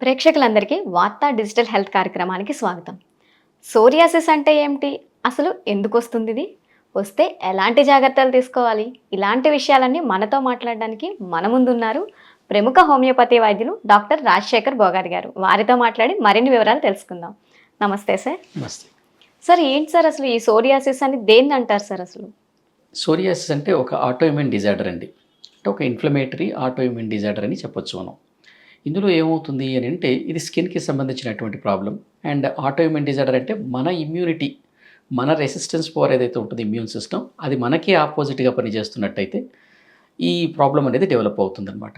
ప్రేక్షకులందరికీ వార్తా digital health కార్యక్రమానికి స్వాగతం. సోరియాసిస్ అంటే ఏమిటి? అసలు ఎందుకు వస్తుంది ఇది? వస్తే ఎలాంటి జాగ్రత్తలు తీసుకోవాలి? ఇలాంటి విషయాలన్నీ మనతో మాట్లాడడానికి మన ముందున్నారు ప్రముఖ హోమియోపతి వైద్యులు డాక్టర్ రాజశేఖర్ బోగారి గారు. వారితో మాట్లాడి మరిన్ని వివరాలు తెలుసుకుందాం. నమస్తే సార్. నమస్తే. సార్ ఏంటి సార్ అసలు ఈ సోరియాసిస్ అని దేన్ని అంటారు సార్ అసలు? సోరియాసిస్ అంటే ఒక ఆటోఇమ్యూన్ డిజార్డర్ అండి. అంటే ఒక ఇన్ఫ్లమేటరీ ఆటోఇమ్యూన్ డిజార్డర్ అని చెప్పొచ్చు మనం. ఇందులో ఏమవుతుంది అని అంటే ఇది స్కిన్కి సంబంధించినటువంటి ప్రాబ్లం అండ్ ఆటోఇమ్యూన్ డిజార్డర్ అంటే మన ఇమ్యూనిటీ మన రెసిస్టెన్స్ పవర్ ఏదైతే ఉంటుంది ఇమ్యూన్ సిస్టమ్ అది మనకే ఆపోజిట్గా పనిచేస్తున్నట్టయితే ఈ ప్రాబ్లం అనేది డెవలప్ అవుతుందన్నమాట.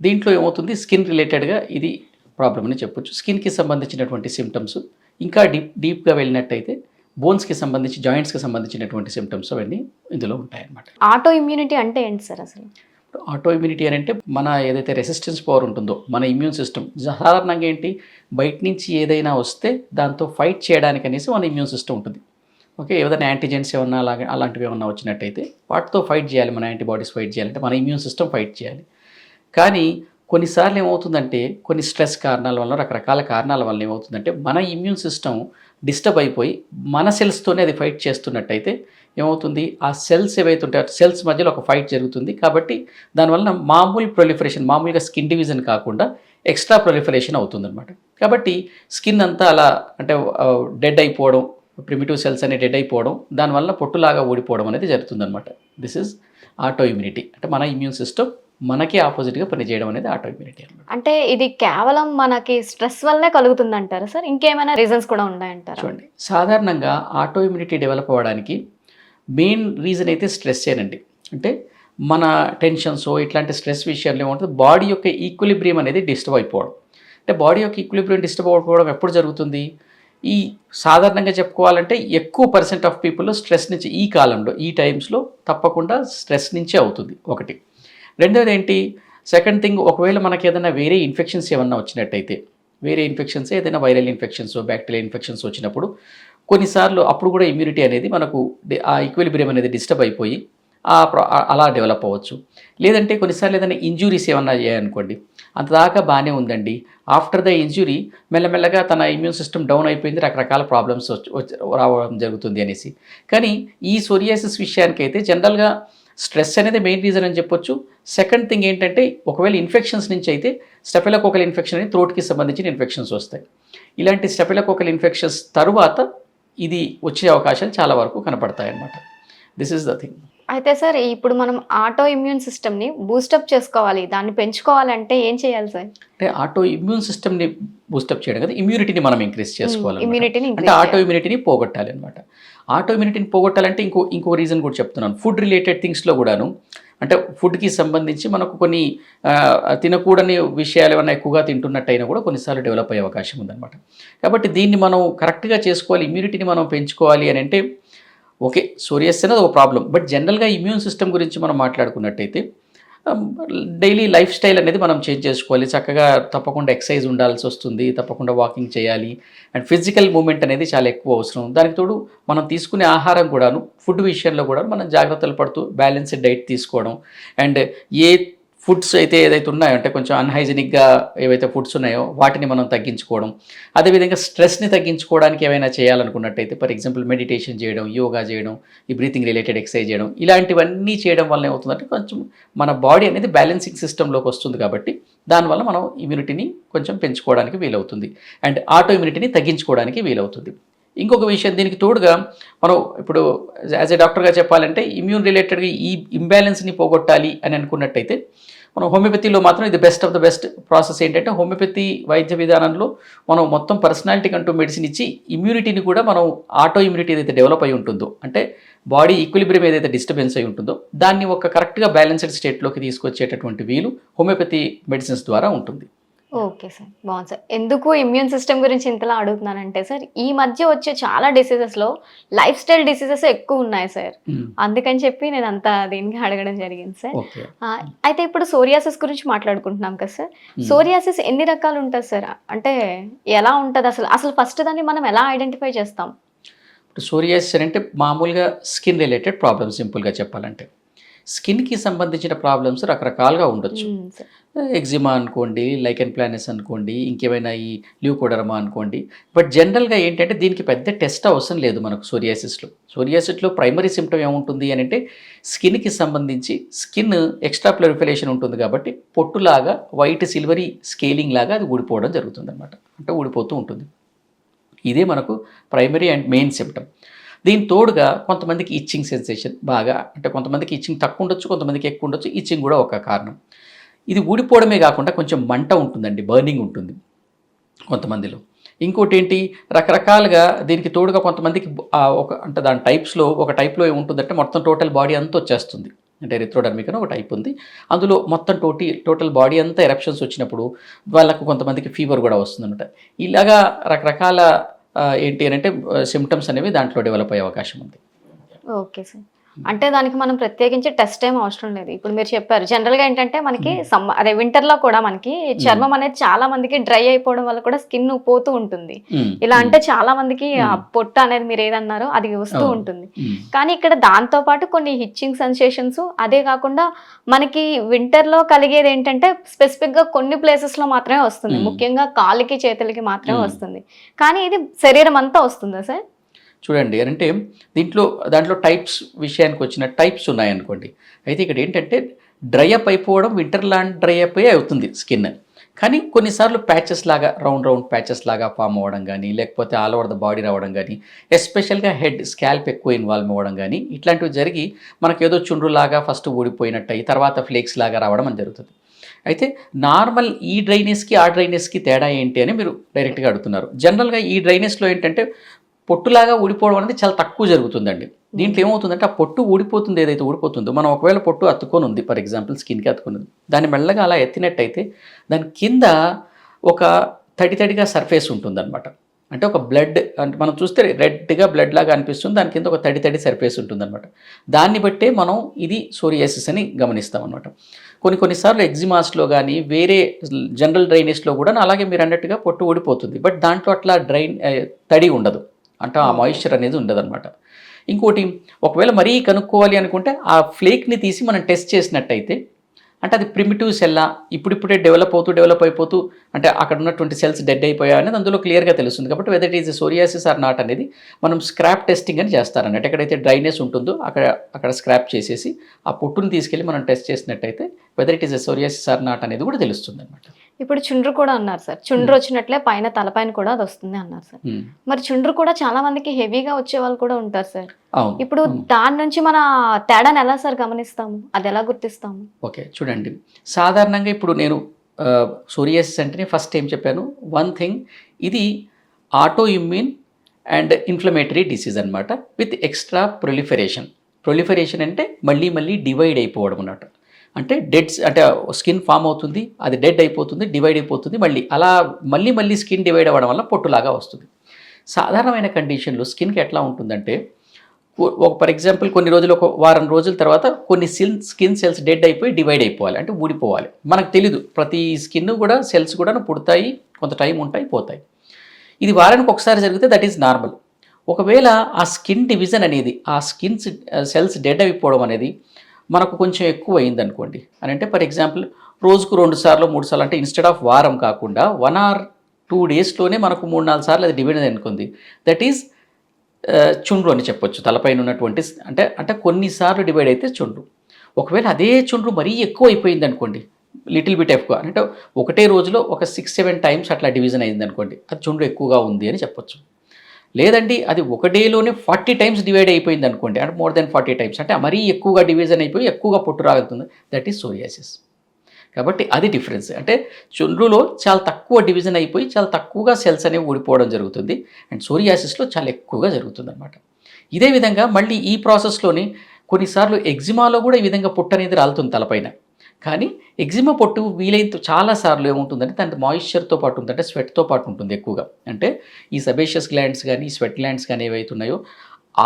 దీంట్లో ఏమవుతుంది? స్కిన్ రిలేటెడ్గా ఇది ప్రాబ్లం అని చెప్పొచ్చు. స్కిన్కి సంబంధించినటువంటి సిమ్టమ్స్ ఇంకా డీప్ డీప్గా వెళ్ళినట్టయితే బోన్స్కి సంబంధించి జాయింట్స్కి సంబంధించినటువంటి సిమ్టమ్స్ అవన్నీ ఇందులో ఉంటాయన్నమాట. ఆటో ఇమ్యూనిటీ అంటే ఏంటి సార్ అసలు? ఆటో ఇమ్యూనిటీ అని అంటే మన ఏదైతే రెసిస్టెన్స్ పవర్ ఉంటుందో మన ఇమ్యూన్ సిస్టమ్ సాధారణంగా ఏంటి? బయట నుంచి ఏదైనా వస్తే దాంతో ఫైట్ చేయడానికి అనేసి మన ఇమ్యూన్ సిస్టమ్ ఉంటుంది. ఓకే ఏదైనా యాంటీజెన్స్ ఏమన్నా అలాగే అలాంటివి ఏమన్నా వచ్చినట్టయితే వాటితో ఫైట్ చేయాలి మన యాంటీబాడీస్ ఫైట్ చేయాలంటే మన ఇమ్యూన్ సిస్టమ్ ఫైట్ చేయాలి. కానీ కొన్నిసార్లు ఏమవుతుందంటే కొన్ని స్ట్రెస్ కారణాల వల్ల రకరకాల కారణాల వల్ల ఏమవుతుందంటే మన ఇమ్యూన్ సిస్టమ్ డిస్టర్బ్ అయిపోయి మన సెల్స్తోనే అది ఫైట్ చేస్తున్నట్టయితే ఏమవుతుంది? ఆ సెల్స్ ఏవైతే ఉంటాయో సెల్స్ మధ్యలో ఒక ఫైట్ జరుగుతుంది. కాబట్టి దానివల్ల మామూలు ప్రొలిఫరేషన్ మామూలుగా స్కిన్ డివిజన్ కాకుండా ఎక్స్ట్రా ప్రొలిఫరేషన్ అవుతుందన్నమాట. కాబట్టి స్కిన్ అంతా అలా అంటే డెడ్ అయిపోవడం ప్రిమిటివ్ సెల్స్ అనే డెడ్ అయిపోవడం దానివల్ల పొట్టులాగా ఊడిపోవడం అనేది జరుగుతుందన్నమాట. This is autoimmunity. అంటే మన ఇమ్యూన్ సిస్టమ్ మనకి ఆపోజిట్గా పనిచేయడం అనేది ఆటో ఇమ్యూనిటీ అనమాట. అంటే ఇది కేవలం మనకి స్ట్రెస్ వల్లే కలుగుతుంది అంటారా సార్? ఇంకేమైనా రీజన్స్ కూడా ఉన్నాయంటారా? చూడండి సాధారణంగా ఆటో ఇమ్యూనిటీ డెవలప్ అవ్వడానికి మెయిన్ రీజన్ అయితే స్ట్రెస్ ఏనండి అంటే మన టెన్షన్స్ ఇట్లాంటి స్ట్రెస్ విషయాల్లో ఏమవుతుంది బాడీ యొక్క ఈక్విలిబ్రియం అనేది డిస్టర్బ్ అయిపోవడం. అంటే బాడీ యొక్క ఈక్విలిబ్రియం డిస్టర్బ్ అయిపోవడం ఎప్పుడు జరుగుతుంది? ఈ సాధారణంగా చెప్పుకోవాలంటే ఎక్కువ పర్సెంట్ ఆఫ్ పీపుల్ స్ట్రెస్ నుంచి ఈ కాలంలో ఈ టైమ్స్లో తప్పకుండా స్ట్రెస్ నుంచే అవుతుంది ఒకటి. రెండోది ఏంటి సెకండ్ థింగ్ ఒకవేళ మనకి ఏదైనా వేరే ఇన్ఫెక్షన్స్ ఏమన్నా వచ్చినట్టయితే వేరే ఇన్ఫెక్షన్స్ ఏదైనా వైరల్ ఇన్ఫెక్షన్స్ బ్యాక్టీరియల్ ఇన్ఫెక్షన్స్ వచ్చినప్పుడు కొన్నిసార్లు అప్పుడు కూడా ఇమ్యూనిటీ అనేది మనకు ఆ ఈక్విలిబ్రియం అనేది డిస్టర్బ్ అయిపోయి ఆ అలా డెవలప్ అవ్వచ్చు. లేదంటే కొన్నిసార్లు ఏదైనా ఇంజురీస్ ఏమన్నా చేయాలనుకోండి అంతదాకా బాగానే ఉందండి. ఆఫ్టర్ ద ఇంజురీ మెల్లమెల్లగా తన ఇమ్యూన్ సిస్టమ్ డౌన్ అయిపోయింది రకరకాల ప్రాబ్లమ్స్ రావడం జరుగుతుంది అనేసి. కానీ ఈ సోరియాసిస్ విషయానికైతే జనరల్గా స్ట్రెస్ అనేది మెయిన్ రీజన్ అని చెప్పొచ్చు. సెకండ్ థింగ్ ఏంటంటే ఒకవేళ ఇన్ఫెక్షన్స్ నుంచి అయితే స్టెఫిలకోకల్ ఇన్ఫెక్షన్ అని థ్రోట్కి సంబంధించిన ఇన్ఫెక్షన్స్ వస్తాయి. ఇలాంటి స్టెఫిలకోకల్ ఇన్ఫెక్షన్స్ తరువాత ఇది వచ్చే అవకాశాలు చాలా వరకు కనపడతాయి అన్నమాట దిస్ ఇస్ ద థింగ్ అయితే సార్ ఇప్పుడు మనం ఆటో ఇమ్యూన్ సిస్టమ్ని బూస్టప్ చేసుకోవాలి. దాన్ని పెంచుకోవాలంటే ఏం చేయాలి సార్? అంటే ఆటో ఇమ్యూన్ సిస్టమ్ని బూస్టప్ చేయడం కదా ఇమ్యూనిటీని మనం ఇంక్రీజ్ చేసుకోవాలి ఇమ్యూనిటీని అంటే ఆటో ఇమ్యూనిటీని పోగొట్టాలి అనమాట ఆటో ఇమ్యూనిటీని పోగొట్టాలంటే ఇంకో ఇంకో రీజన్ కూడా చెప్తున్నాను. ఫుడ్ రిలేటెడ్ థింగ్స్లో కూడాను అంటే ఫుడ్కి సంబంధించి మనకు కొన్ని తినకూడని విషయాలు ఏమైనా ఎక్కువగా తింటున్నట్టయినా కూడా కొన్నిసార్లు డెవలప్ అయ్యే అవకాశం ఉందన్నమాట. కాబట్టి దీన్ని మనం కరెక్ట్గా చేసుకోవాలి ఇమ్యూనిటీని మనం పెంచుకోవాలి అని అంటే ఓకే సోరియస్ అనేది ఒక ప్రాబ్లం బట్ జనరల్గా ఇమ్యూన్ సిస్టమ్ గురించి మనం మాట్లాడుకున్నట్టయితే డైలీ లైఫ్ స్టైల్ అనేది మనం చేంజ్ చేసుకోవాలి. చక్కగా తప్పకుండా ఎక్సర్సైజ్ ఉండాల్సి వస్తుంది తప్పకుండా వాకింగ్ చేయాలి. అండ్ ఫిజికల్ మూమెంట్ అనేది చాలా ఎక్కువ అవసరం. దానికి తోడు మనం తీసుకునే ఆహారం కూడాను ఫుడ్ విషయంలో కూడా మనం జాగ్రత్తలు పడుతూ బ్యాలెన్స్డ్ డైట్ తీసుకోవడం. అండ్ ఏ ఫుడ్స్ అయితే ఏదైతే ఉన్నాయో అంటే కొంచెం అన్హైజినిక్గా ఏవైతే ఫుడ్స్ ఉన్నాయో వాటిని మనం తగ్గించుకోవడం. అదేవిధంగా స్ట్రెస్ని తగ్గించుకోవడానికి ఏమైనా చేయాలనుకున్నట్టయితే ఫర్ ఎగ్జాంపుల్ మెడిటేషన్ చేయడం యోగా చేయడం ఈ బ్రీతింగ్ రిలేటెడ్ ఎక్సర్సైజ్ చేయడం ఇలాంటివన్నీ చేయడం వల్ల ఏమవుతుందంటే కొంచెం మన బాడీ అనేది బ్యాలెన్సింగ్ సిస్టంలోకి వస్తుంది కాబట్టి దానివల్ల మనం ఇమ్యూనిటీని కొంచెం పెంచుకోవడానికి వీలవుతుంది. అండ్ ఆటో ఇమ్యూనిటీని తగ్గించుకోవడానికి వీలవుతుంది. ఇంకొక విషయం దీనికి తోడుగా మనం ఇప్పుడు యాజ్ ఏ డాక్టర్గా చెప్పాలంటే ఇమ్యూన్ రిలేటెడ్గా ఈ ఇంబ్యాలెన్స్ని పోగొట్టాలి అని అనుకున్నట్టయితే మనం హోమియోపతిలో మాత్రం ఇది best of the best process ఏంటంటే హోమియోపతి వైద్య విధానంలో మనం మొత్తం పర్సనాలిటీకి అంటూ మెడిసిన్ ఇచ్చి ఇమ్యూనిటీని కూడా మనం ఆటో ఇమ్యూనిటీ ఏదైతే డెవలప్ అయి ఉంటుందో అంటే బాడీ ఈక్విలిబ్రియం ఏదైతే డిస్టర్బెన్స్ అయి ఉంటుందో దాన్ని ఒక కరెక్ట్గా బ్యాలెన్స్డ్ స్టేట్లోకి తీసుకొచ్చేటటువంటి వీలు హోమియోపతి మెడిసిన్స్ ద్వారా ఉంటుంది. ఓకే సార్ బాగుంది సార్ ఎందుకు ఇమ్యూన్ సిస్టమ్ గురించి ఇంతలా అడుగుతున్నానంటే సార్ ఈ మధ్య వచ్చే చాలా డిసీజెస్లో లైఫ్ స్టైల్ డిసీజెస్ ఎక్కువ ఉన్నాయి సార్ అందుకని చెప్పి నేను అంత దీనికి అడగడం జరిగింది సార్ అయితే ఇప్పుడు సోరియాసిస్ గురించి మాట్లాడుకుంటున్నాం కదా సార్ Hmm. సోరియాసిస్ ఎన్ని రకాలు ఉంటుంది సార్ అంటే ఎలా ఉంటుంది అసలు? అసలు ఫస్ట్ దాన్ని మనం ఎలా ఐడెంటిఫై చేస్తాం? ఇప్పుడు సోరియాసిస్ అంటే మామూలుగా స్కిన్ రిలేటెడ్ ప్రాబ్లమ్ సింపుల్గా చెప్పాలంటే. స్కిన్కి సంబంధించిన ప్రాబ్లమ్స్ రకరకాలుగా ఉండొచ్చు. సార్. ఎగ్జిమా అనుకోండి లైకెన్ ప్లానెస్ అనుకోండి ఇంకేమైనా ఈ ల్యూకోడర్మా అనుకోండి. బట్ జనరల్గా ఏంటంటే దీనికి పెద్ద టెస్ట్ అవసరం లేదు మనకు సోరియాసిస్లో సోరియాసిస్లో ప్రైమరీ సిమ్టమ్ ఏముంటుంది అని అంటే స్కిన్కి సంబంధించి స్కిన్ ఎక్స్ట్రా ప్లరిఫిలేషన్ ఉంటుంది కాబట్టి పొట్టులాగా వైట్ సిల్వరీ స్కేలింగ్ లాగా అది ఊడిపోవడం జరుగుతుంది అనమాట అంటే ఊడిపోతూ ఉంటుంది. ఇదే మనకు ప్రైమరీ అండ్ మెయిన్ సిమ్టమ్ దీని తోడుగా కొంతమందికి ఇచ్చింగ్ సెన్సేషన్ బాగా అంటే కొంతమందికి ఇచ్చింగ్ తక్కువ ఉండొచ్చు కొంతమందికి ఎక్కువ ఉండొచ్చు ఇచ్చింగ్ కూడా ఒక కారణం. ఇది ఊడిపోవడమే కాకుండా కొంచెం మంట ఉంటుందండి బర్నింగ్ ఉంటుంది కొంతమందిలో. ఇంకోటి ఏంటి రకరకాలుగా దీనికి తోడుగా కొంతమందికి ఒక అంటే దాని టైప్స్లో ఒక టైప్లో ఏముంటుందంటే మొత్తం టోటల్ బాడీ అంతా వచ్చేస్తుంది. అంటే రిథ్రోడర్మిక్ అని ఒక టైప్ ఉంది. అందులో మొత్తం టోటీ టోటల్ బాడీ అంతా ఎరప్షన్స్ వచ్చినప్పుడు వాళ్ళకు కొంతమందికి ఫీవర్ కూడా వస్తుందన్నమాట. ఇలాగా రకరకాల ఏంటి అని అంటే సిమ్టమ్స్ అనేవి దాంట్లో డెవలప్ అయ్యే అవకాశం ఉంది. Okay sir. అంటే దానికి మనం ప్రత్యేకించి టెస్ట్ ఏం అవసరం లేదు. ఇప్పుడు మీరు చెప్పారు జనరల్గా ఏంటంటే మనకి సమ్మ అదే వింటర్లో కూడా మనకి చర్మం అనేది చాలా మందికి డ్రై అయిపోవడం వల్ల కూడా స్కిన్ పోతూ ఉంటుంది. ఇలా అంటే చాలా మందికి. పొట్టు అనేది మీరు ఏదన్నారో అది వస్తూ. ఉంటుంది. కానీ ఇక్కడ దాంతో పాటు కొన్ని హిచ్చింగ్ సెన్సేషన్స్ అదే కాకుండా మనకి వింటర్లో కలిగేది ఏంటంటే స్పెసిఫిక్గా కొన్ని ప్లేసెస్లో మాత్రమే వస్తుంది. ముఖ్యంగా కాలికి చేతులకి మాత్రమే. వస్తుంది. కానీ ఇది శరీరం అంతా వస్తుందా సార్? చూడండి అంటే దీంట్లో దాంట్లో టైప్స్ విషయానికి వచ్చిన టైప్స్ ఉన్నాయనుకోండి. అయితే ఇక్కడ ఏంటంటే డ్రై అప్ అయిపోవడం వింటర్ లాంటి డ్రై అప్ అవుతుంది స్కిన్. కానీ కొన్నిసార్లు ప్యాచెస్ లాగా రౌండ్ రౌండ్ ప్యాచెస్ లాగా ఫామ్ అవ్వడం కానీ లేకపోతే ఆల్ ఓవర్ ద బాడీ రావడం కానీ ఎస్పెషల్గా హెడ్ స్కాల్ప్ ఎక్కువ ఇన్వాల్వ్ అవ్వడం కానీ ఇట్లాంటివి జరిగి మనకు ఏదో చుండ్రులాగా ఫస్ట్ ఊడిపోయినట్టు తర్వాత ఫ్లేక్స్ లాగా రావడం అని జరుగుతుంది. అయితే నార్మల్ ఈ డ్రైనేజ్కి ఆ డ్రైనేస్కి తేడా ఏంటి అని మీరు డైరెక్ట్గా అడుగుతున్నారు. జనరల్గా ఈ డ్రైనేస్లో ఏంటంటే పొట్టులాగా ఊడిపోవడం అనేది చాలా తక్కువ జరుగుతుందండి. దీంట్లో ఏమవుతుందంటే ఆ పొట్టు ఊడిపోతుంది ఏదైతే ఊడిపోతుందో మనం ఒకవేళ పొట్టు అతుక్కొని ఉంది ఫర్ ఎగ్జాంపుల్ స్కిన్కి అతుకుని ఉంది దాన్ని మెల్లగా అలా ఎత్తినట్టయితే దాని కింద ఒక తడి తడిగా సర్ఫేస్ ఉంటుందన్నమాట. అంటే ఒక బ్లడ్ అంటే మనం చూస్తే రెడ్గా బ్లడ్ లాగా అనిపిస్తుంది దాని కింద ఒక తడి తడి సర్ఫేస్ ఉంటుందన్నమాట. దాన్ని బట్టే మనం ఇది సోరియాసిస్ అని గమనిస్తాం అనమాట కొన్ని కొన్నిసార్లు ఎగ్జిమాస్లో కానీ వేరే జనరల్ డ్రైనేజ్లో కూడా అలాగే మీరు అన్నట్టుగా పొట్టు ఊడిపోతుంది. బట్ దాంట్లో అట్లా డ్రైన్ తడి ఉండదు. అంటే ఆ మాయిశ్చర్ అనేది ఉండదన్నమాట. ఇంకోటి ఒకవేళ మరీ కనుక్కోవాలి అనుకుంటే ఆ ఫ్లేక్ని తీసి మనం టెస్ట్ చేసినట్టయితే అంటే అది ప్రిమిటివ్ సెల్లా ఇప్పుడిప్పుడే డెవలప్ అవుతూ డెవలప్ అయిపోతూ అంటే అక్కడ ఉన్నటువంటి సెల్స్ డెడ్ అయిపోయా అనేది అందులో క్లియర్గా తెలుస్తుంది. కాబట్టి whether it is psoriasis or not అనేది మనం స్క్రాప్ టెస్టింగ్ అని చేస్తారన్నట్టు. ఎక్కడైతే డ్రైనెస్ ఉంటుందో అక్కడ అక్కడ స్క్రాప్ చేసేసి ఆ పొట్టుని తీసుకెళ్ళి మనం టెస్ట్ చేసినట్టయితే whether it is psoriasis or not అనేది కూడా తెలుస్తుంది అనమాట ఇప్పుడు చుండ్రు కూడా అన్నారు సార్. చుండ్రు వచ్చినట్లే పైన తలపైన కూడా అది వస్తుంది అన్నారు సార్. మరి చుండ్రు కూడా చాలా మందికి హెవీగా వచ్చే వాళ్ళు కూడా ఉంటారు సార్. ఇప్పుడు. దాని నుంచి మన తేడాను ఎలా సార్ గమనిస్తాము? అది ఎలా గుర్తిస్తాము? ఓకే చూడండి. సాధారణంగా ఇప్పుడు నేను సోరియాసిస్ అంటేనే ఫస్ట్ ఏం చెప్పాను? వన్ థింగ్ ఇది auto immune and inflammatory disease అనమాట విత్ ఎక్స్ట్రా ప్రొలిఫరేషన్ ప్రొలిఫరేషన్ అంటే మళ్ళీ మళ్ళీ డివైడ్ అయిపోవడం అన్నమాట. అంటే డెడ్ అంటే స్కిన్ ఫామ్ అవుతుంది అది డెడ్ అయిపోతుంది డివైడ్ అయిపోతుంది మళ్ళీ అలా మళ్ళీ మళ్ళీ స్కిన్ డివైడ్ అవ్వడం వల్ల పొట్టులాగా వస్తుంది. సాధారణమైన కండిషన్లో స్కిన్కి ఎట్లా ఉంటుందంటే ఒక ఫర్ ఎగ్జాంపుల్ కొన్ని రోజులు ఒక వారం రోజుల తర్వాత కొన్ని సిల్ స్కిన్ సెల్స్ డెడ్ అయిపోయి డివైడ్ అయిపోవాలి. అంటే ఊడిపోవాలి. మనకు తెలీదు. ప్రతి స్కిన్ కూడా సెల్స్ కూడా పుడతాయి కొంత టైం ఉంటాయి పోతాయి. ఇది వారానికి ఒకసారి జరిగితే దట్ ఈజ్ నార్మల్. ఒకవేళ ఆ స్కిన్ డివిజన్ అనేది ఆ స్కిన్ సెల్స్ డెడ్ అయిపోవడం అనేది మనకు కొంచెం ఎక్కువ అయింది అనుకోండి అని అంటే ఫర్ ఎగ్జాంపుల్ రోజుకు రెండు సార్లు మూడు సార్లు అంటే ఇన్స్టెడ్ ఆఫ్ వారం కాకుండా వన్ ఆర్ టూ డేస్లోనే మనకు మూడు నాలుగు సార్లు అది డివైడ్ అనుకుంది దట్ ఈజ్ చుండ్రు అని చెప్పొచ్చు. తలపైన ఉన్నటువంటి అంటే అంటే కొన్నిసార్లు డివైడ్ అయితే చుండ్రు. ఒకవేళ అదే చుండ్రు మరీ ఎక్కువ అయిపోయింది అనుకోండి లిటిల్ బిట్ ఎక్కువ అంటే ఒకటే రోజులో ఒక సిక్స్ సెవెన్ టైమ్స్ అట్లా డివిజన్ అయింది అనుకోండి అది చుండ్రు ఎక్కువగా ఉంది అని చెప్పొచ్చు. లేదండి అది ఒక డేలోనే ఫార్టీ టైమ్స్ డివైడ్ అయిపోయింది అనుకోండి అంటే మోర్ దెన్ ఫార్టీ టైమ్స్ అంటే మరీ ఎక్కువగా డివిజన్ అయిపోయి ఎక్కువగా పొట్టు రాగుతుంది దట్ ఈస్ సోరియాసిస్ కాబట్టి అది డిఫరెన్స్. అంటే చుండ్రులో చాలా తక్కువ డివిజన్ అయిపోయి చాలా తక్కువగా సెల్స్ అనేవి ఊడిపోవడం జరుగుతుంది. అండ్ సోరియాసిస్లో చాలా ఎక్కువగా జరుగుతుంది అనమాట ఇదే విధంగా మళ్ళీ ఈ ప్రాసెస్లోని కొన్నిసార్లు ఎగ్జిమాలో కూడా ఈ విధంగా పొట్టు అనేది రాలుతుంది తలపైన. కానీ ఎగ్జిమా పొట్టు వీలైతే చాలాసార్లు ఏముంటుందంటే దాని మాయిశ్చర్తో పాటు ఉందంటే స్వెట్తో పాటు ఉంటుంది ఎక్కువగా. అంటే ఈ సబేషియస్ గ్లాండ్స్ కానీ స్వెట్ గ్లాండ్స్ కానీ ఏవైతున్నాయో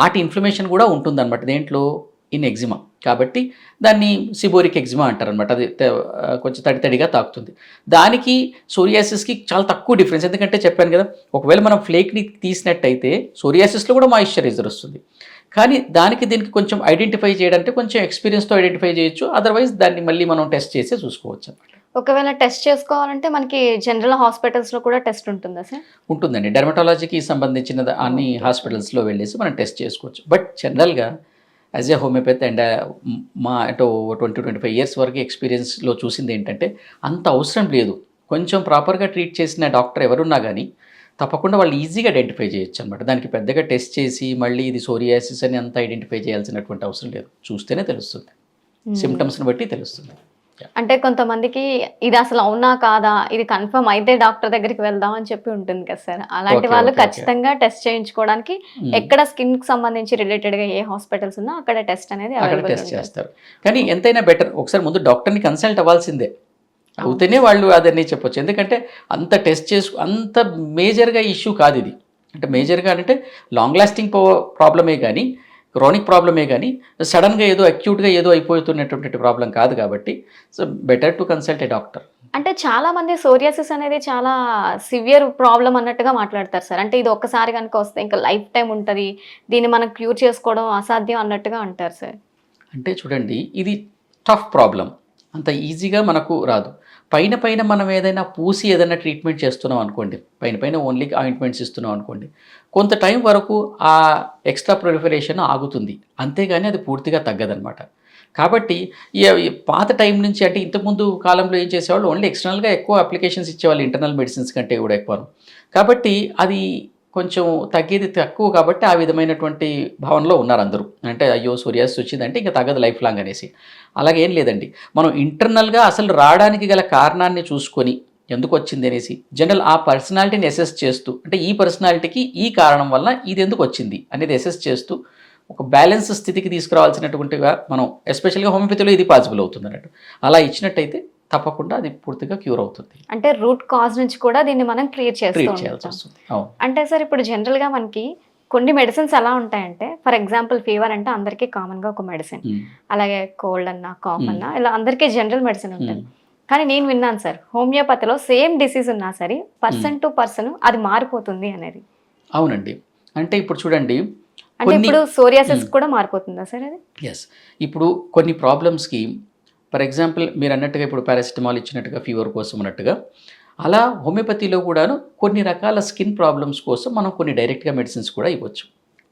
ఆటి ఇన్ఫ్లమేషన్ కూడా ఉంటుందన్నమాట. దేంట్లో? In eczema. కాబట్టి దాన్ని సిబోరిక్ ఎగ్జిమా అంటారనమాట అది త- ఆ, కొంచెం తడి తడిగా తాకుతుంది. దానికి సోరియాసిస్కి చాలా తక్కువ డిఫరెన్స్. ఎందుకంటే చెప్పాను కదా ఒకవేళ మనం ఫ్లేక్ని తీసినట్టయితే సోరియాసిస్లో కూడా మాయిశ్చరైజర్ వస్తుంది. కానీ దానికి దీనికి కొంచెం ఐడెంటిఫై చేయడానికి కొంచెం ఎక్స్పీరియన్స్తో ఐడెంటిఫై చేయొచ్చు. అదర్వైజ్ దాన్ని మళ్ళీ మనం టెస్ట్ చేసి చూసుకోవచ్చు అనమాట ఒకవేళ టెస్ట్ చేసుకోవాలంటే మనకి జనరల్ హాస్పిటల్స్లో కూడా టెస్ట్ ఉంటుందా సార్? ఉంటుందండి. డెర్మటాలజీకి సంబంధించిన అన్ని హాస్పిటల్స్లో వెళ్ళేసి మనం టెస్ట్ చేసుకోవచ్చు. బట్ జనరల్గా యాజ్ ఏ హోమియోపతి అండ్ మా అటు ట్వంటీ ట్వంటీ ఫైవ్ ఇయర్స్ వరకు ఎక్స్పీరియన్స్లో చూసింది ఏంటంటే అంత అవసరం లేదు. కొంచెం ప్రాపర్గా ట్రీట్ చేసిన డాక్టర్ ఎవరున్నా కానీ తప్పకుండా వాళ్ళు ఈజీగా ఐడెంటిఫై చేయొచ్చు అనమాట దానికి పెద్దగా టెస్ట్ చేసి మళ్ళీ ఇది సోరియాసిస్ అని అంత ఐడెంటిఫై చేయాల్సినటువంటి అవసరం లేదు. చూస్తేనే తెలుస్తుంది. సిమ్టమ్స్ని బట్టి తెలుస్తుంది. అంటే కొంతమందికి ఇది అసలు అవునా కాదా? ఇది కన్ఫర్మ్ అయితే డాక్టర్ దగ్గరికి వెళ్దాం అని చెప్పి ఉంటుంది కదా సార్. అలాంటి వాళ్ళు. ఖచ్చితంగా టెస్ట్ చేయించుకోవడానికి Hmm. ఎక్కడ స్కిన్కి సంబంధించి రిలేటెడ్గా ఏ హాస్పిటల్స్ ఉన్నా అక్కడ టెస్ట్ అనేది టెస్ట్. చేస్తారు. కానీ ఎంతైనా బెటర్ ఒకసారి ముందు డాక్టర్ని కన్సల్ట్ అవ్వాల్సిందే. అవుతేనే వాళ్ళు అదని చెప్పొచ్చు. ఎందుకంటే అంత టెస్ట్ చేసు అంత మేజర్గా ఇష్యూ కాదు ఇది. అంటే మేజర్గా అంటే లాంగ్ లాస్టింగ్ ప్రాబ్లమే కానీ క్రానిక్ ప్రాబ్లమే కానీ సడన్గా ఏదో అక్యూట్గా ఏదో అయిపోతున్నటువంటి ప్రాబ్లం కాదు కాబట్టి so better to consult a doctor. అంటే చాలా మంది సోరియాసిస్ అనేది చాలా సివియర్ ప్రాబ్లం అన్నట్టుగా మాట్లాడతారు సార్. అంటే ఇది ఒక్కసారి కనుక వస్తే ఇంకా లైఫ్ టైం ఉంటుంది దీన్ని మనం క్యూర్ చేసుకోవడం అసాధ్యం అన్నట్టుగా అంటారు సార్. అంటే చూడండి ఇది టఫ్ ప్రాబ్లం. అంత ఈజీగా మనకు రాదు. పైన పైన మనం ఏదైనా పూసి ఏదైనా ట్రీట్మెంట్ చేస్తున్నాం అనుకోండి పైన పైన ఓన్లీ ఆయింట్మెంట్స్ ఇస్తున్నాం అనుకోండి కొంత టైం వరకు ఆ ఎక్స్ట్రా ప్రొలిఫరేషన్ ఆగుతుంది. అంతేగాని అది పూర్తిగా తగ్గదనమాట కాబట్టి పాత టైం నుంచి అంటే ఇంతకుముందు కాలంలో ఏం చేసేవాళ్ళు? ఓన్లీ ఎక్స్టర్నల్గా ఎక్కువ అప్లికేషన్స్ ఇచ్చేవాళ్ళు ఇంటర్నల్ మెడిసిన్స్ కంటే కూడా ఎక్కువ కాబట్టి అది కొంచెం తగ్గేది తక్కువ కాబట్టి ఆ విధమైనటువంటి భావనలో ఉన్నారు అందరూ. అంటే అయ్యో సూర్యాస్ వచ్చిందంటే ఇంకా తగ్గదు లైఫ్ లాంగ్ అనేసి. అలాగే ఏం లేదండి. మనం ఇంటర్నల్గా అసలు రావడానికి గల కారణాన్ని చూసుకొని ఎందుకు వచ్చింది అనేసి జనరల్ ఆ పర్సనాలిటీని అసెస్ చేస్తూ అంటే ఈ పర్సనాలిటీకి ఈ కారణం వల్ల ఇది ఎందుకు వచ్చింది అనేది అసెస్ చేస్తూ ఒక బ్యాలెన్స్ స్థితికి తీసుకురావాల్సినటువంటిగా మనం ఎస్పెషల్గా హోమియోపతిలో ఇది పాసిబుల్ అవుతుంది అన్నట్టు. అలా ఇచ్చినట్టయితే తప్పకుండా అది పూర్తిగా క్యూర్ అవుతుంది. అంటే రూట్ కాజ్ నుంచి కూడా దీన్ని మనం క్లియర్ చేయాల్సి అంటే సార్ ఇప్పుడు జనరల్గా మనకి కొన్ని మెడిసిన్స్ ఎలా ఉంటాయంటే ఫర్ ఎగ్జాంపుల్ ఫీవర్ అంటే అందరికీ కామన్గా ఒక మెడిసిన్. అలాగే కోల్డ్ అన్నా కాఫ్ Hmm. అన్నా ఇలా అందరికీ జనరల్ మెడిసిన్ ఉంటుంది. కానీ నేను విన్నాను సార్ హోమియోపతిలో సేమ్ డిసీజ్ ఉన్నా సరే పర్సన్ టు పర్సన్ అది మారిపోతుంది అనేది. అవునండి. అంటే ఇప్పుడు చూడండి అంటే ఇప్పుడు సోరియాసిస్. కూడా మారిపోతుందా సార్ అది? ఎస్ ఇప్పుడు కొన్ని ప్రాబ్లమ్స్కి ఫర్ ఎగ్జాంపుల్ మీరు అన్నట్టుగా ఇప్పుడు పారాసిటమాల్ ఇచ్చినట్టుగా ఫీవర్ కోసం అన్నట్టుగా అలా హోమియోపతిలో కూడాను కొన్ని రకాల స్కిన్ ప్రాబ్లమ్స్ కోసం మనం కొన్ని డైరెక్ట్గా మెడిసిన్స్ కూడా ఇవ్వచ్చు.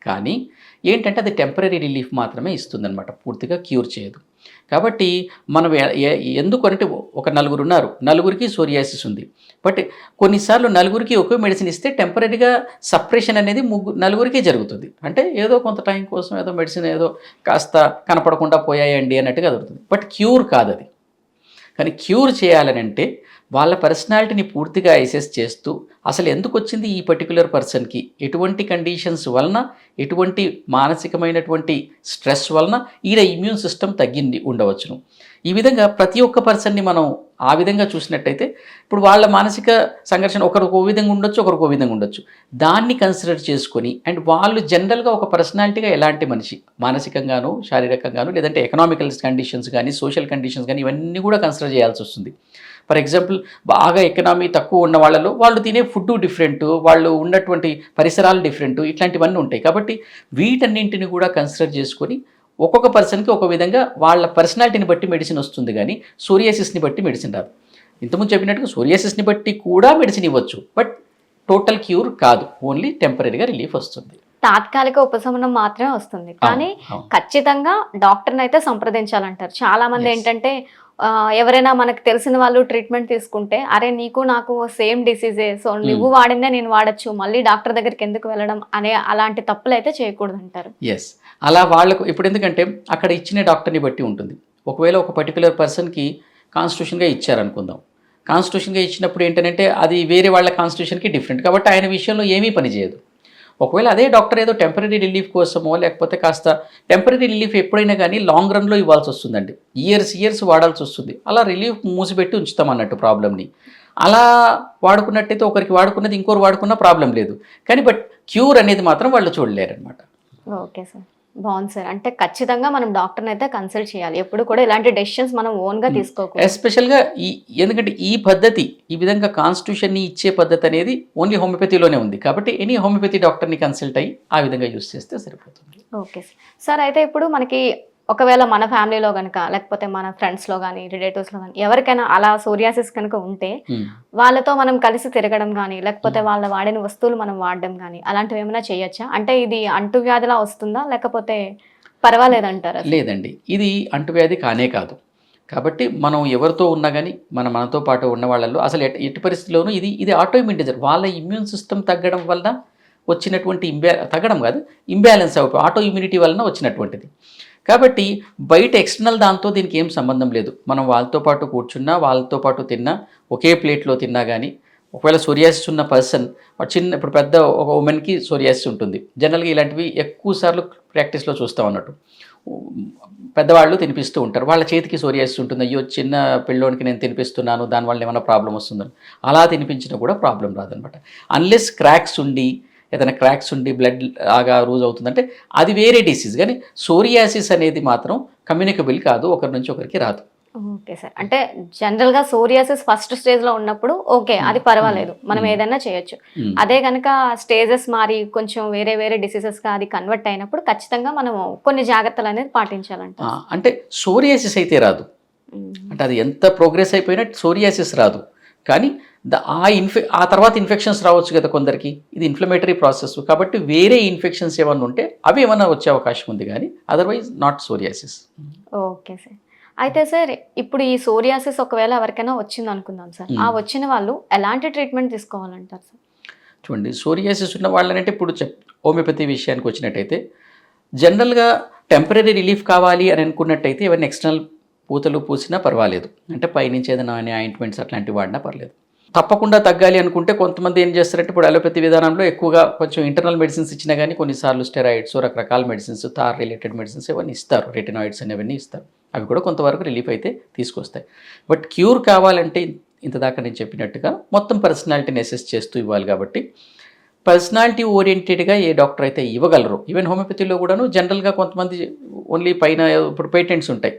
కానీ ఏంటంటే అది టెంపరీ రిలీఫ్ మాత్రమే ఇస్తుందన్నమాట. పూర్తిగా క్యూర్ చేయదు. కాబట్టి మనం ఎందుకు అంటే ఒక నలుగురు ఉన్నారు. నలుగురికి సోరియాసిస్ ఉంది. బట్ కొన్నిసార్లు నలుగురికి ఒకే మెడిసిన్ ఇస్తే టెంపరీగా సప్రెషన్ అనేది ముగ్గు నలుగురికి జరుగుతుంది. అంటే ఏదో కొంత టైం కోసం ఏదో మెడిసిన్ ఏదో కాస్త కనపడకుండా పోయాయండి అన్నట్టుగా దొరుకుతుంది బట్ క్యూర్ కాదు అది కానీ క్యూర్ చేయాలని అంటే వాళ్ళ పర్సనాలిటీని పూర్తిగా అసెస్ చేస్తూ అసలు ఎందుకు వచ్చింది ఈ పర్టికులర్ పర్సన్కి? ఎటువంటి కండిషన్స్ వలన ఎటువంటి మానసికమైనటువంటి స్ట్రెస్ వలన ఈయన ఇమ్యూన్ సిస్టమ్ తగ్గింది ఉండవచ్చును. ఈ విధంగా ప్రతి ఒక్క పర్సన్ని మనం ఆ విధంగా చూసినట్టయితే ఇప్పుడు వాళ్ళ మానసిక సంఘర్షణ ఒకరికి విధంగా ఉండొచ్చు ఒకరికి విధంగా ఉండొచ్చు. దాన్ని కన్సిడర్ చేసుకొని అండ్ వాళ్ళు జనరల్గా ఒక పర్సనాలిటీగా ఎలాంటి మనిషి మానసికంగాను శారీరకంగాను లేదంటే ఎకనామికల్ కండిషన్స్ కానీ సోషల్ కండిషన్స్ కానీ ఇవన్నీ కూడా కన్సిడర్ చేయాల్సి వస్తుంది. ఫర్ ఎగ్జాంపుల్ బాగా ఎకనామీ తక్కువ ఉన్న వాళ్ళలో వాళ్ళు తినే ఫుడ్ డిఫరెంట్ వాళ్ళు ఉన్నటువంటి పరిసరాలు డిఫరెంట్ ఇట్లాంటివన్నీ ఉంటాయి. కాబట్టి వీటన్నింటిని కూడా కన్సిడర్ చేసుకొని ఒక్కొక్క పర్సన్కి ఒక విధంగా వాళ్ళ పర్సనాలిటీని బట్టి మెడిసిన్ వస్తుంది కానీ సోరియాసిస్ని బట్టి మెడిసిన్ రాదు. ఇంతకుముందు చెప్పినట్టుగా సోరియాసిస్ని బట్టి కూడా మెడిసిన్ ఇవ్వచ్చు. బట్ టోటల్ క్యూర్ కాదు. ఓన్లీ టెంపరీగా రిలీఫ్ వస్తుంది. తాత్కాలిక ఉపశమనం మాత్రమే వస్తుంది. కానీ. ఖచ్చితంగా డాక్టర్ని అయితే సంప్రదించాలంటారు. చాలా మంది. ఏంటంటే ఎవరైనా మనకు తెలిసిన వాళ్ళు ట్రీట్మెంట్ తీసుకుంటే అరే నీకు నాకు సేమ్ డిసీజే సో నువ్వు వాడిందే నేను వాడచ్చు మళ్ళీ డాక్టర్ దగ్గరికి ఎందుకు వెళ్ళడం అనే అలాంటి తప్పులు అయితే చేయకూడదు అంటారు ఎస్ అలా వాళ్ళకు ఇప్పుడు ఎందుకంటే అక్కడ ఇచ్చిన డాక్టర్ని బట్టి ఉంటుంది. ఒకవేళ ఒక పర్టికులర్ పర్సన్కి కాన్స్టిట్యూషన్గా ఇచ్చారనుకుందాం. కాన్స్టిట్యూషన్గా ఇచ్చినప్పుడు ఏంటంటే అది వేరే వాళ్ళ కాన్స్టిట్యూషన్కి డిఫరెంట్ కాబట్టి ఆయన విషయంలో ఏమీ పనిచేయదు. ఒకవేళ అదే డాక్టర్ ఏదో టెంపరీ రిలీఫ్ కోసమో లేకపోతే కాస్త టెంపరీ రిలీఫ్ ఎప్పుడైనా కానీ లాంగ్ రన్లో ఇవ్వాల్సి వస్తుందండి. ఇయర్స్ ఇయర్స్ వాడాల్సి వస్తుంది. అలా రిలీఫ్ మూసిపెట్టి ఉంచుతాం అన్నట్టు ప్రాబ్లమ్ని. అలా వాడుకున్నట్టయితే ఒకరికి వాడుకున్నది ఇంకోరు వాడుకున్న ప్రాబ్లం లేదు. కానీ బట్ క్యూర్ అనేది మాత్రం వాళ్ళు చూడలేరు అనమాట ఓకే సార్. బాగుంది సార్. అంటే ఖచ్చితంగా మనం డాక్టర్ని అయితే కన్సల్ట్ చేయాలి. ఎప్పుడు కూడా ఇలాంటి డెసిషన్స్ మనం ఓన్గా తీసుకోకూడదు. ఎస్పెషల్గా ఈ ఎందుకంటే ఈ పద్ధతి ఈ విధంగా కాన్స్టిట్యూషన్ని ఇచ్చే పద్ధతి అనేది ఓన్లీ హోమియోపతిలోనే ఉంది. కాబట్టి ఎనీ హోమియోపతి డాక్టర్ని కన్సల్ట్ అయ్యి ఆ విధంగా యూస్ చేస్తే సరిపోతుంది. Okay sir. సార్ అయితే ఇప్పుడు మనకి ఒకవేళ మన ఫ్యామిలీలో కనుక లేకపోతే మన ఫ్రెండ్స్లో కానీ రిలేటివ్స్లో కానీ ఎవరికైనా అలా సోరియాసిస్ కనుక ఉంటే. వాళ్ళతో మనం కలిసి తిరగడం కానీ లేకపోతే వాళ్ళ వాడిన వస్తువులు మనం వాడడం కానీ అలాంటివి ఏమైనా చేయొచ్చా? అంటే ఇది అంటువ్యాధిలా వస్తుందా? లేకపోతే పర్వాలేదంటారా? లేదండి. ఇది అంటువ్యాధి కానే కాదు. కాబట్టి మనం ఎవరితో ఉన్నా కానీ మన మనతో పాటు ఉన్న వాళ్ళల్లో అసలు ఎట్- ఎట్టి పరిస్థితుల్లోనూ ఇది ఇది ఆటోఇమ్యూన్ డిజర్ వాళ్ళ ఇమ్యూన్ సిస్టమ్ తగ్గడం వల్ల వచ్చినటువంటి ఇంబ్యా తగ్గడం కాదు ఇంబ్యాలెన్స్ అయిపోయి ఆటో ఇమ్యూనిటీ వలన వచ్చినటువంటిది. కాబట్టి బయట ఎక్స్టర్నల్ దాంతో దీనికి ఏం సంబంధం లేదు. మనం వాళ్ళతో పాటు కూర్చున్నా వాళ్ళతో పాటు తిన్నా ఒకే ప్లేట్లో తిన్నా కానీ ఒకవేళ సోరియాసిస్ ఉన్న పర్సన్ చిన్న ఇప్పుడు పెద్ద ఒక ఉమెన్కి సోరియాసిస్ ఉంటుంది. జనరల్గా ఇలాంటివి ఎక్కువ సార్లు ప్రాక్టీస్లో చూస్తాం అన్నట్టు పెద్దవాళ్ళు తినిపిస్తూ ఉంటారు. వాళ్ళ చేతికి సోరియాసిస్ ఉంటుంది. అయ్యో చిన్న పిల్లోనికి నేను తినిపిస్తున్నాను దానివల్ల ఏమైనా ప్రాబ్లం వస్తుందని. అలా తినిపించినా కూడా ప్రాబ్లం రాదనమాట. అన్లెస్ క్రాక్స్ ఉండి ఏదైనా క్రాక్స్ ఉండి బ్లడ్ లాగా రూజ్ అవుతుందంటే అది వేరే డిసీజ్. కానీ సోరియాసిస్ అనేది మాత్రం కమ్యూనికబుల్ కాదు ఒకరి నుంచి ఒకరికి రాదు. Okay sir. అంటే జనరల్గా సోరియాసిస్ ఫస్ట్ స్టేజ్లో ఉన్నప్పుడు ఓకే అది పర్వాలేదు. మనం. ఏదైనా చేయొచ్చు. అదే కనుక స్టేజెస్ మారి కొంచెం వేరే వేరే డిసీజెస్గా అది కన్వర్ట్ అయినప్పుడు ఖచ్చితంగా మనం కొన్ని జాగ్రత్తలు అనేది పాటించాలంట. అంటే సోరియాసిస్ అయితే రాదు. అంటే అది ఎంత ప్రోగ్రెస్ అయిపోయినా సోరియాసిస్ రాదు. కానీ ఆ ఇన్ఫె ఆ తర్వాత ఇన్ఫెక్షన్స్ రావచ్చు కదా కొందరికి. ఇది ఇన్ఫ్లమేటరీ ప్రాసెస్. కాబట్టి వేరే ఇన్ఫెక్షన్స్ ఏమన్నా ఉంటే అవి ఏమన్నా వచ్చే అవకాశం ఉంది కానీ otherwise not psoriasis. Okay sir. అయితే సార్ ఇప్పుడు ఈ సోరియాసిస్ ఒకవేళ ఎవరికైనా వచ్చింది అనుకుందాం సార్. ఆ వచ్చిన వాళ్ళు ఎలాంటి ట్రీట్మెంట్ తీసుకోవాలంటారు సార్? చూడండి సోరియాసిస్ ఉన్న వాళ్ళనంటే ఇప్పుడు చెప్ హోమియోపతి విషయానికి వచ్చినట్టయితే జనరల్గా టెంపరీ రిలీఫ్ కావాలి అని అనుకున్నట్టయితే ఏమైనా ఎక్స్టర్నల్ పూతలు పూసినా పర్వాలేదు. అంటే పైనుంచి ఏదైనా ఆయింట్మెంట్స్ అట్లాంటివి వాడినా పర్లేదు. తప్పకుండా తగ్గాలి అనుకుంటే కొంతమంది ఏం చేస్తారంటే ఇప్పుడు అలోపతి విధానంలో ఎక్కువగా కొంచెం ఇంటర్నల్ మెడిసిన్స్ ఇచ్చినా కానీ కొన్నిసార్లు స్టెరాయిడ్స్ రకరకాల మెడిసిన్స్ తార్ రిలేటెడ్ మెడిసిన్స్ ఇవన్నీ ఇస్తారు రెటినాయిడ్స్ అనేవన్నీ ఇస్తారు. అవి కూడా కొంతవరకు రిలీఫ్ అయితే తీసుకొస్తాయి. బట్ క్యూర్ కావాలంటే ఇంత దాకా నేను చెప్పినట్టుగా మొత్తం పర్సనాలిటీని అసెస్ చేస్తూ ఇవ్వాలి కాబట్టి పర్సనాలిటీ ఓరియంటెడ్గా ఏ డాక్టర్ అయితే ఇవ్వగలరు ఈవెన్ హోమియోపతిలో కూడాను జనరల్గా కొంతమంది ఓన్లీ పైన ఇప్పుడు పేటెంట్స్ ఉంటాయి.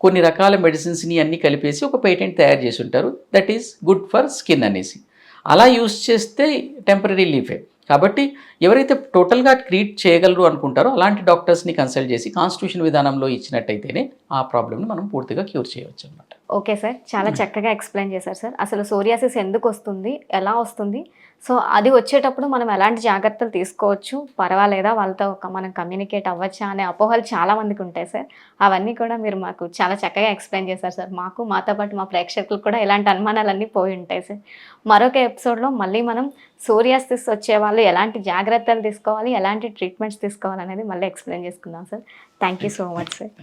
కొన్ని రకాల మెడిసిన్స్ని అన్నీ కలిపేసి ఒక పేటెంట్ తయారు చేసి ఉంటారు that is good for skin అనేసి. అలా యూస్ చేస్తే టెంపరీ రిలీఫే కాబట్టి ఎవరైతే టోటల్గా ట్రీట్ చేయగలరు అనుకుంటారో అలాంటి డాక్టర్స్ని కన్సల్ట్ చేసి కాన్స్టిట్యూషన్ విధానంలో ఇచ్చినట్టయితేనే ఆ ప్రాబ్లమ్ని మనం పూర్తిగా క్యూర్ చేయవచ్చు అనమాట ఓకే సార్ చాలా చక్కగా ఎక్స్ప్లెయిన్ చేశారు సార్. అసలు సోరియాసిస్ ఎందుకు వస్తుంది ఎలా వస్తుంది? సో అది వచ్చేటప్పుడు మనం ఎలాంటి జాగ్రత్తలు తీసుకోవచ్చు? పర్వాలేదా? వాళ్ళతో ఒక మనం కమ్యూనికేట్ అవ్వచ్చా? అనే అపోహలు చాలా మందికి ఉంటాయి సార్. అవన్నీ కూడా మీరు మాకు చాలా చక్కగా ఎక్స్ప్లెయిన్ చేశారు సార్. మాకు మాతో పాటు మా ప్రేక్షకులకు కూడా ఇలాంటి అనుమానాలన్నీ పోయి ఉంటాయి సార్. మరొక ఎపిసోడ్లో మళ్ళీ మనం సోరియాసిస్ వచ్చే వాళ్ళు ఎలాంటి జాగ్రత్తలు తీసుకోవాలి ఎలాంటి ట్రీట్మెంట్స్ తీసుకోవాలి అనేది మళ్ళీ ఎక్స్ప్లెయిన్ చేసుకుందాం sir. Thank you so much sir